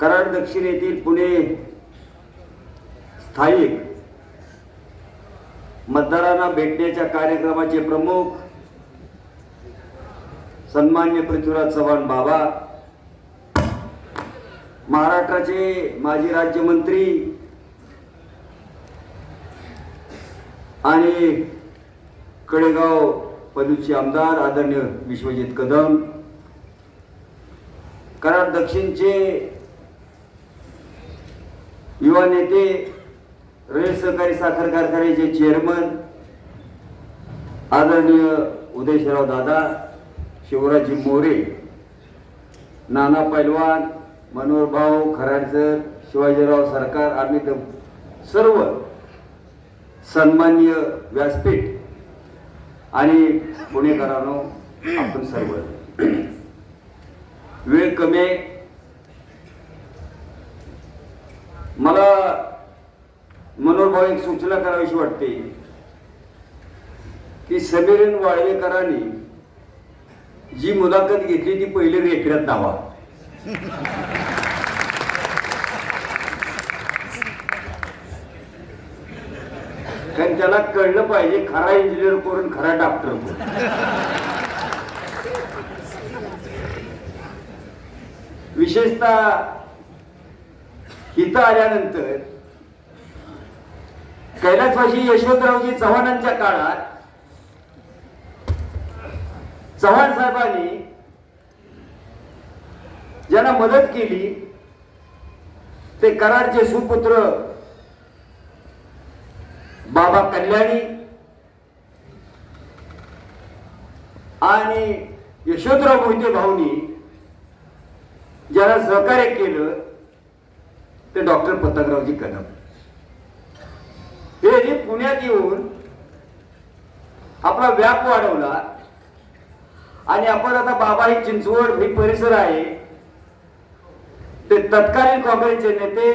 कराड दक्षिण येथील पुणे स्थायिक मतदारांना भेटण्याच्या कार्यक्रमाचे प्रमुख सन्मान्य पृथ्वीराज चव्हाण बाबा महाराष्ट्राचे माजी राज्यमंत्री आणि कडेगाव पदूचे आमदार आदरणीय विश्वजित कदम कराड दक्षिणचे युवा नेते रेल सहकारी साखर कारखान्याचे चेअरमन आदरणीय उदयशराव दादा शिवराजी मोरे नाना पैलवान मनोहर भाऊ खराडसर शिवाजीराव सरकार आम्ही सर्व सन्मान्य व्यासपीठ आणि पुणेकरांनो आपण सर्व. वेळ कमी आहे मला मनोभाव एक सूचना करावीशी वाटते. की समीरन वाळवेकरांनी जी मुलाखत घेतली ती पहिले रेकड्यात दावा कारण त्याला कळलं पाहिजे खरा इंजिनियर करून खरा डॉक्टर विशेषतः इथं आल्यानंतर कैलासवासी यशवंतरावजी चव्हाणांच्या काळात चव्हाण साहेबांनी ज्यांना मदत केली ते कराडचे सुपुत्र बाबा कल्याणी आणि यशवंतराव मोहिते भाऊनी ज्याला सहकार्य केलं ते डॉक्टर पतंगरावजी कदम. हे हे पुण्यात येऊन आपला व्याप वाढवला आणि आपण आता बाबा ही चिंचवड हे परिसर आहे ते तत्कालीन काँग्रेसचे नेते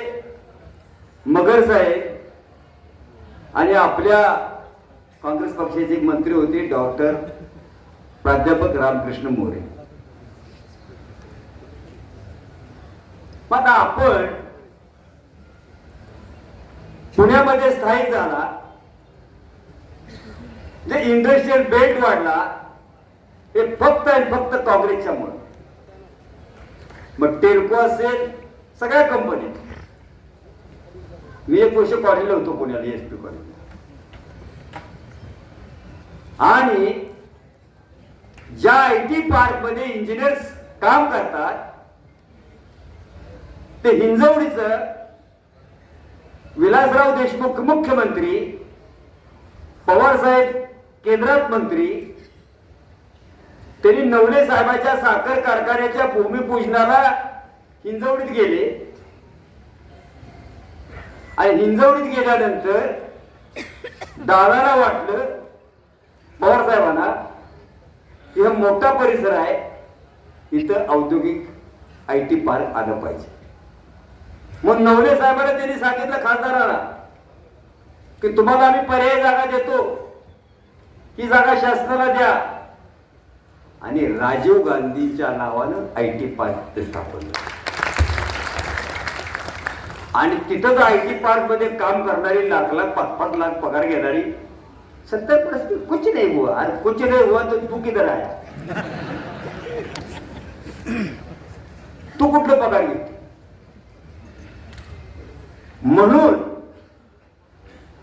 मगर साहेब आणि आपल्या काँग्रेस पक्षाचे एक मंत्री होते डॉक्टर प्राध्यापक रामकृष्ण मोरे. मग आता आपण पुण्यामध्ये स्थायिक झाला. जे इंडस्ट्रियल बेल्ट वाढला हे फक्त आणि फक्त काँग्रेसच्यामुळे मग टेल्को असेल सगळ्या कंपनी मी एक वर्ष कॉलेजला होतो पुण्याला एस पी कॉलेज आणि ज्या आय टी पार्कमध्ये इंजिनियर्स काम करतात ते हिंजवडीचं विलासराव देशमुख मुख्यमंत्री पवार साहेब केंद्रात मंत्री त्यांनी नवले साहेबाच्या साखर कारखान्याच्या भूमिपूजनाला हिंजवडीत गेले. आणि हिंजवडीत गेल्यानंतर दादाला वाटलं पवार साहेबांना की हा मोठा परिसर आहे इथं औद्योगिक आय टी पार्क आलं पाहिजे. मग नवले साहेबांना त्यांनी सांगितलं खासदाराला की तुम्हाला आम्ही पर्याय जागा देतो. ही जागा शासनाला द्या. आणि राजीव गांधीच्या नावानं आय टी पार्क स्थापन आणि तिथंच आय टी पार्कमध्ये काम करणारी लाख लाख पाच पाच लाख पगार घेणारी सत्तर पर्सेंट कुछ नाही हुआ अरे कुछ नाही हुआ तर तू किधर आहे तू कुठलं पगार घेते म्हणून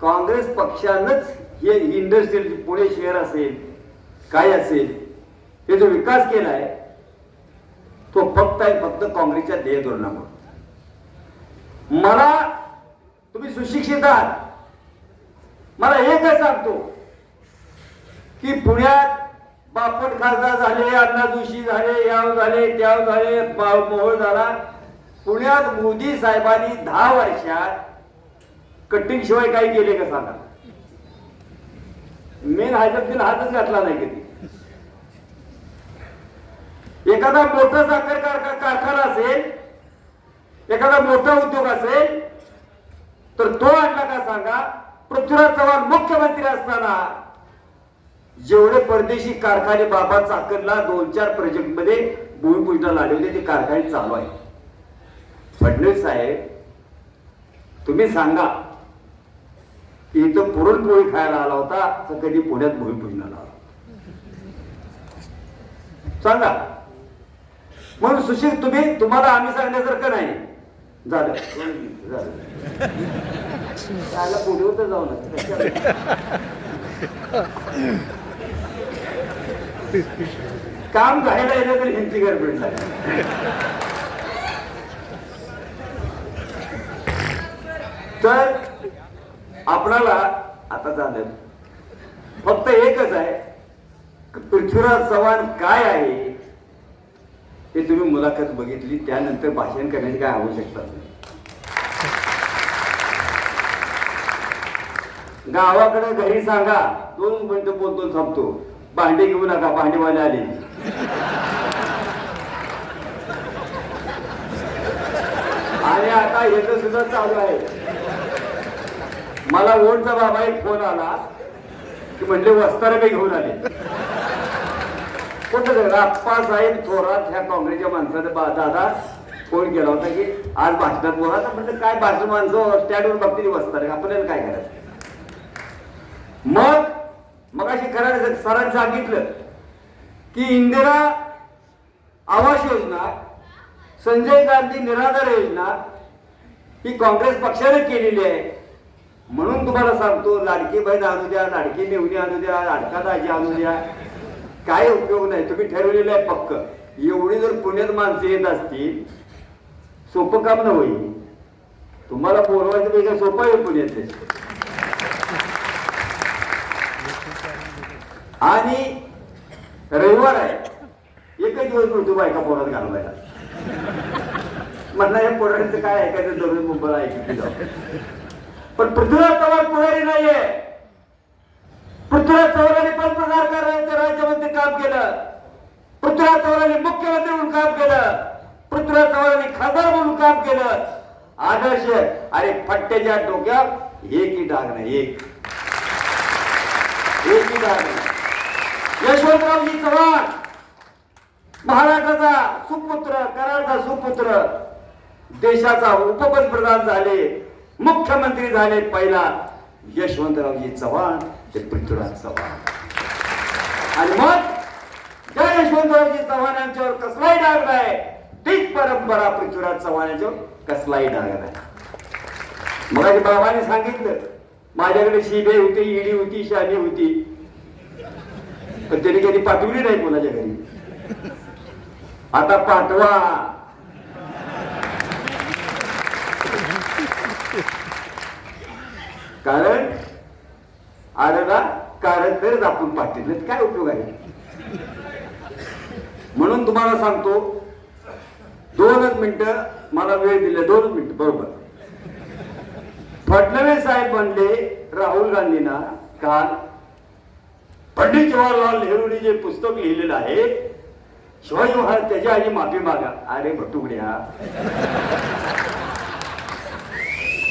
काँग्रेस पक्षानंच हे इंडस्ट्रियल पुणे शहर असेल काय असेल हे जो विकास केलाय तो फक्त आहे फक्त काँग्रेसच्या ध्येय धोरणामुळे मला तुम्ही सुशिक्षित आहात. मला हे काय सांगतो? की पुण्यात बापट खासदार झाले अण्णा जोशी झाले याव झाले त्याव झाले मोहोळ झाला पुण्यात मोदी साहेबांनी दहा वर्षात कटिंग शिवाय काही केले का सांगा? मेन हायदरतीन हातच घातला नाही कधी. एखादा मोठा साखर कारखा- कारखाना असेल एखादा मोठा उद्योग असेल तर तो आणला का सांगा? पृथ्वीराज चव्हाण मुख्यमंत्री असताना जेवढे परदेशी कारखाने बाबा चाकरला दोन चार प्रोजेक्टमध्ये भूमिपूजनाला आले होते ते कारखाने चालू आहेत. फडणवीस साहेब तुम्ही सांगा की इथं पुरणपोळी खायला आला होता तर कधी पुण्यात भूमिपूजनाला आला सांगा. म्हणून सुशील तुम्ही तुम्हाला आम्ही सांगण्यासारखं नाही. झालं. झालं. त्याला पुढे होतं जाऊ नका. काम घ्यायला येणं तर ह्यांची गडबड झाली. तर आपणाला आता झालं फक्त एकच आहे पृथ्वीराज चव्हाण काय आहे हे तुम्ही मुलाखत बघितली त्यानंतर भाषण करण्याची काय आवश्यकता नाही. गावाकडे घरी सांगा दोन मिनिटं बोलतो थांबतो. भांडे घेऊ नका भांडेवाले आले. आणि आता येत सुद्धा चालू आहे. मला ओढचा बाबा एक फोन आला की म्हणजे वस्तार काही घेऊन आले. कुठं राप्पा साहेब थोरात ह्या काँग्रेसच्या माणसाने दादा फोन केला होता की आज भाषणात बोला तर काय भाषण माणसं? स्टँडवर बघतील वस्तारे. आपल्याला काय करायचं? मग मग अशी करायला सरांनी सांगितलं की इंदिरा आवास योजना संजय गांधी निराधार योजना ही काँग्रेस पक्षाने केलेली आहे. म्हणून तुम्हाला सांगतो लाडकी बहीण आणू द्या लाडकी मेवणी आणू द्या लाडका दाजी आणू द्या. काय उपयोग नाही तुम्ही ठरवलेलं आहे पक्क. एवढी जर पुण्यात माणसं येत असतील सोपं काम न होईल. तुम्हाला बोलवायचं पेक्षा सोपं आहे पुण्यात. आणि रविवार आहे. एकच दिवस मृत्यू बायका पोरात घालवायला. म्हटलं या पोरांचं काय ऐकायचं? दररोज मुंबईला ऐकत पण पृथ्वीराज चव्हाण पुढारी नाहीये. पृथ्वीराज चव्हाणांनी पंतप्रधान करायचं राज्यमंत्री काम केलं. पृथ्वीराज चव्हाणांनी मुख्यमंत्री म्हणून काम केलं. पृथ्वीराज चव्हाणांनी खासदार म्हणून काम केलं. आदर्श अरे फट्ट्याच्या डोक्यात एकही डाग नाही एक. एकही डाग नाही. यशवंतरावजी चव्हाण महाराष्ट्राचा सुपुत्र कराडचा सुपुत्र देशाचा उपपंतप्रधान झाले मुख्यमंत्री झाले पहिला यशवंतरावजी चव्हाण ते पृथ्वीराज चव्हाण. आणि मग त्या यशवंतरावजी चव्हाण यांच्यावर कसलाही डाग नाही तीच परंपरा पृथ्वीराज चव्हाण यांच्यावर कसलाही डाग नाही. मग बाबाने सांगितलं माझ्याकडे शिबे होती इडी होती शानी होती. पण त्याने कधी पाठवली नाही कोणाच्या घरी. आता पाठवा. कारण आलेला कारण तरच आपण पाठवलं काय उपयोग आहे? म्हणून तुम्हाला सांगतो दोनच मिनिटं मला वेळ दिले दोन मिनिट बरोबर. फडणवीस साहेब म्हणले राहुल गांधींना काल पंडित जवाहरलाल नेहरूंनी जे पुस्तक लिहिलेलं आहे शिवाजी महाराज त्याच्या आधी माफी मागा. अरे भटुकड्या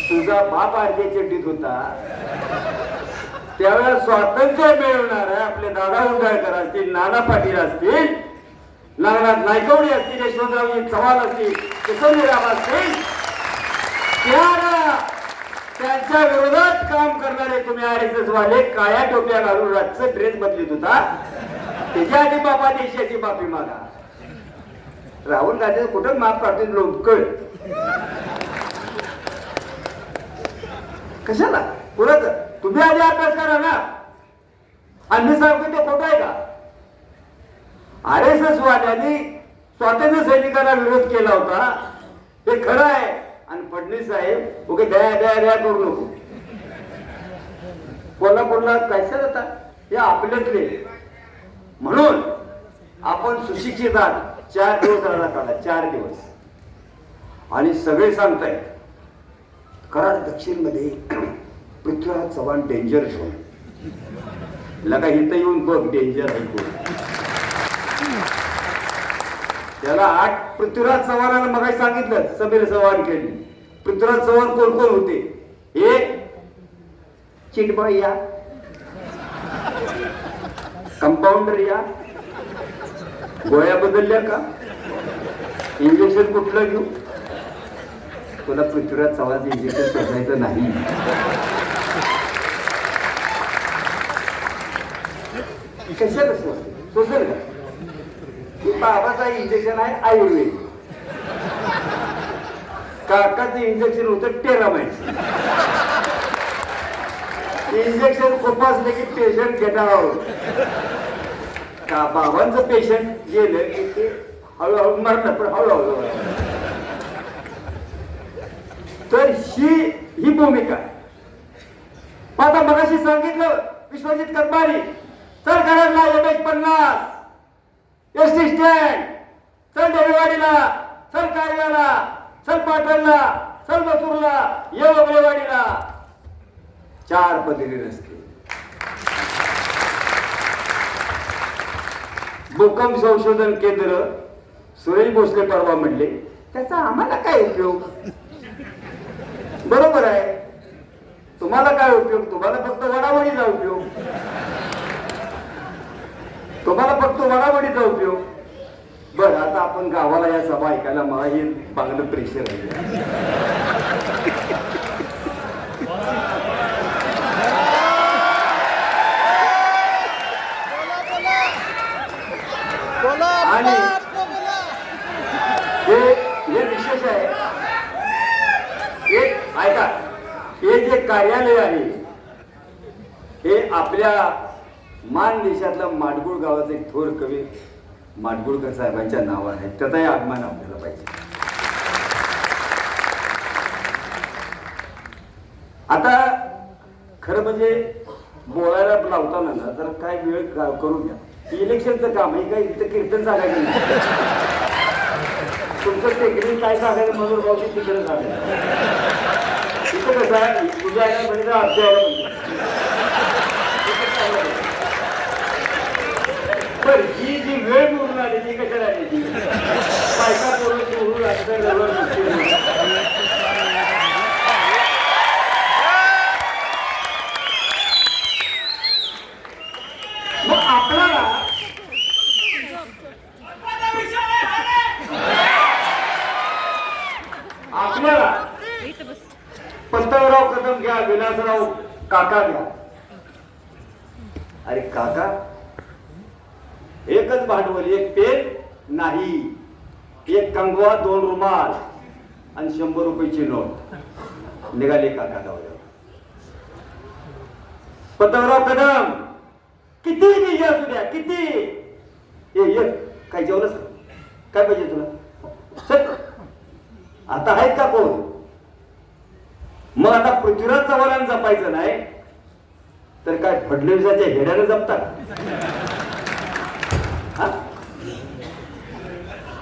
तुझा बाप आरती चड्डीत होता. त्यावेळेला स्वातंत्र्य मिळवणार आपले दादा उंडाळकर असतील नाना पाटील असतील नागनाथ नायकवडी असतील यशवंतरावजी चव्हाण असतील किशोरीराम असतील त्यांच्या विरोधात काम करणारे तुम्ही आर एस एस वाले काळ्या टोप्या घालून रातचं ड्रेस बदलीत होता. त्याच्या आधी बाबा देशाची माफी मागा राहुल गांधी कुठं माफ काढतील लोकळ कशाला? कुणाच तुम्ही आधी अभ्यास करा ना. आणि मी सांगतो ते खोटं आहे का? आर एस एस वाद्यांनी स्वातंत्र्य सैनिकांना विरोध केला होता. हे खरं आहे. आणि फडणवीस साहेब ओके दया दया दया करू नको. कोल्हापूरला कोणला कैसे जाता हे आपल्यातले म्हणून आपण सुशिक्षित चार दिवस राहिला काढला चार दिवस. आणि सगळे सांगताय कराड दक्षिणमध्ये पृथ्वीराज चव्हाण डेंजर झोन लगा इथं येऊन बघ डेंजर आहे कोण. त्याला आठ पृथ्वीराज चव्हाणाला मग सांगितलं समीर चव्हाण केली पृथ्वीराज चव्हाण कोण कोण होते? एक चिटबाई या. कंपाऊंडर या? गोळ्या बदलल्या का? इंजेक्शन कुठलं घेऊ? तुला पृथ्वीराज चव्हाण इंजेक्शन शोधायचं नाही. कशाला सोसेल सोसेल का? बाबाचा इंजेक्शन आहे आयुर्वेद. काकाचं इंजेक्शन होतं टेरामाइड इंजेक्शन खुपासले की पेशंट गेट का बाबांचं पेशंट गेलं की ते हळूहळू मरणार पण हळूहळू तर ही ही भूमिका. आता मगाशी सांगितलं विश्वजित करमारी. चल कराडला एम एच पन्नास. S T stand. चल डेरेवाडीला चल कार्याला. चल पाटणला. चल मसूरला ये वगळेवाडीला. चार पदरी रस्ते भूकंप संशोधन केंद्र सुरेश भोसले परवा म्हणले त्याचा आम्हाला काय उपयोग? बरोबर आहे. तुम्हाला काय उपयोग? तुम्हाला फक्त वडावडीचा उपयोग. तुम्हाला फक्त वडावडीचा उपयोग. बर आता आपण गावाला या सभा ऐकायला मला हे चांगलं प्रेशर आहे बोला आणि- बोला आपलं बोला हे हे विशेष आहे एक ऐका हे जे कार्यालय आहे हे आपल्या मान देशातलं माडगुळ गावाचं एक थोर कवी माडगुळकर साहेबांच्या नावावर आहे. त्याचाही अभिमान आपल्याला पाहिजे. आता खरं म्हणजे बोलायला लावताना ना जर काय वेळ करून घ्या. इलेक्शनचं काम आहे काय इथं कीर्तन सांगायचं नाही. तुमचं टेक्निक काय सांगायचं म्हणून भाऊ तिकडे सांगायचं इथं कसं पण ही जी वेळ म्हणून आली ती कशाला आली ती? बायका पोरं निवडून असं घरावर बसतील. मग आपल्याला आपल्याला पंतप्रधान कदम घ्या विलासराव काका घ्या अरे काका एकच भांडवल एक पेन नाही एक कंगवा दोन रुमाल आणि शंभर रुपयाची नोट. निघाले काका गावाला पंतप्रधान कदम किती बिजी असू द्या किती? ये काय जेवलंस काय पाहिजे तुला? सर आता आहेत का कोण? मग आता पृथ्वीराज चव्हाणांना जपायचं नाही तर काय फडणवीसाच्या हेड्यानं जपता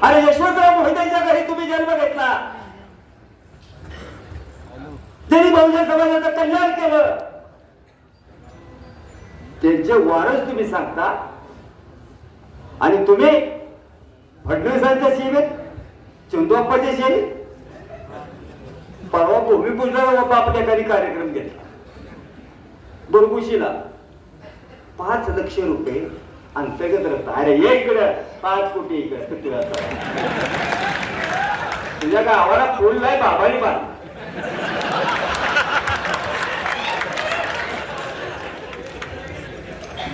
अरे यशवंतराव मोहित्यांच्या घरी तुम्ही जन्म घेतला. त्यांनी बहुजन समाजाचं कल्याण केलं. त्यांचे वारस तुम्ही सांगता? आणि तुम्ही फडणवीसांच्या सेवेत चंदूप्पाच्या सेवेत परवा भूमिपूजनाला बाबा आपल्या घरी कार्यक्रम घेतला. बुरबुशीला पाच लक्ष रुपये अंतर्गत रस्ता अरे इकडं. पाच कोटी इकडं. तुला तुझ्या गावाला फुल नाही बाबाने बांध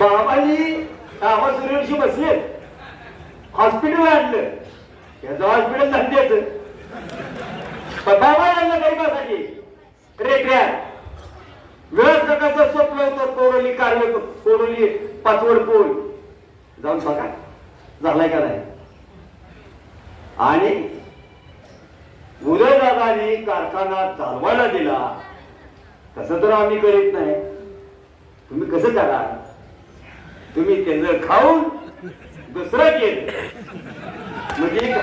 बाबांनी कामा सुरेशी बसले हॉस्पिटल आणलं. याचं हॉस्पिटल धंद्याचं पण बाबा यांना गरिबासाठी रेट्यात व्यवस्थकाचं प्रकारचं स्वप्न होतं कोरोली कारवे कोरोली पाचवड पोळ जाऊन बघा झालाय का नाही? आणि उदयदादानी कारखाना चालवायला दिला. तसं तर आम्ही करीत नाही. तुम्ही कसं करा तुम्ही त्याचं खाऊन दुसरं केलं. म्हणजे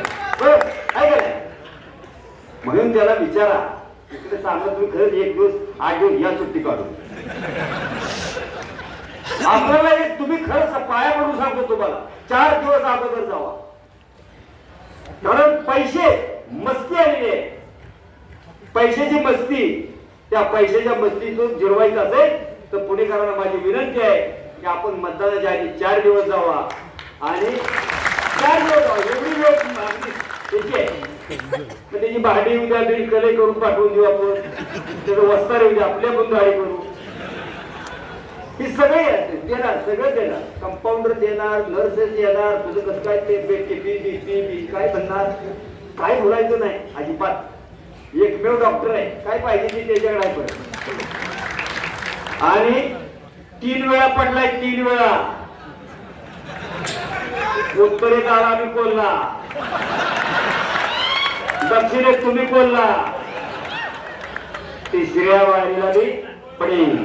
म्हणून त्याला विचारा. तिकडे सांगा तुम्ही खरंच एक दिवस आठ दिवस या सुट्टी काढू आपल्याला एक तुम्ही खरंच पाया पडून सांगतो तुम्हाला. चार दिवस अगोदर जावा. कारण पैसे मस्ती आलेली आहे. पैशाची मस्ती. त्या पैशाच्या मस्तीतून जिरवायचं असेल तर पुणेकरांना माझी विनंती आहे की आपण मतदानाच्या आधी चार दिवस जावा. आणि चार दिवस जावा. एवढी वेळ मागणी. त्याची आहे? पण त्याची भांडी उद्या कले करून पाठवून देऊ आपण. त्याचं वस्तार उद्या आपल्या पण गाडी करू. ही सगळे देणार सगळं देणार. कंपाऊंडर देणार नर्सेस येणार तुझं कसं काय ते टीपी बीपी बी काय म्हणणार? काय बोलायचं नाही. अजिबात. एकमेव डॉक्टर आहे. काय पाहिजे ते त्याच्याकडे आहे पण आणि तीन वेळा पडलाय तीन वेळा. उत्तरेत आला आम्ही कोल्हा दक्षिणेत तुम्ही बोलला. तिसऱ्या वारीला मी पडेल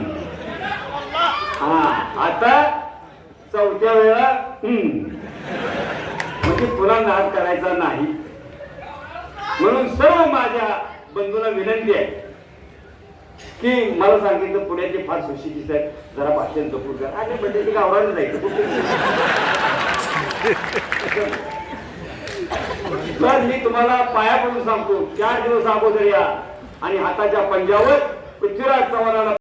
हा आता चौथ्या वेळा हम्म. म्हणजे तुला नाद करायचा नाही. म्हणून सर्व माझ्या बंधूला विनंती आहे की मला सांगितलं पुण्याचे फार सुशिक्षित आहेत. जरा भाषण जपून कर. आणि म्हणजे ते गावरानं जायचं तर मी तुम्हाला पाया पडून सांगतो. चार दिवस अगोदर या. आणि हाताच्या पंजावर पृथ्वीराज चव्हाणाला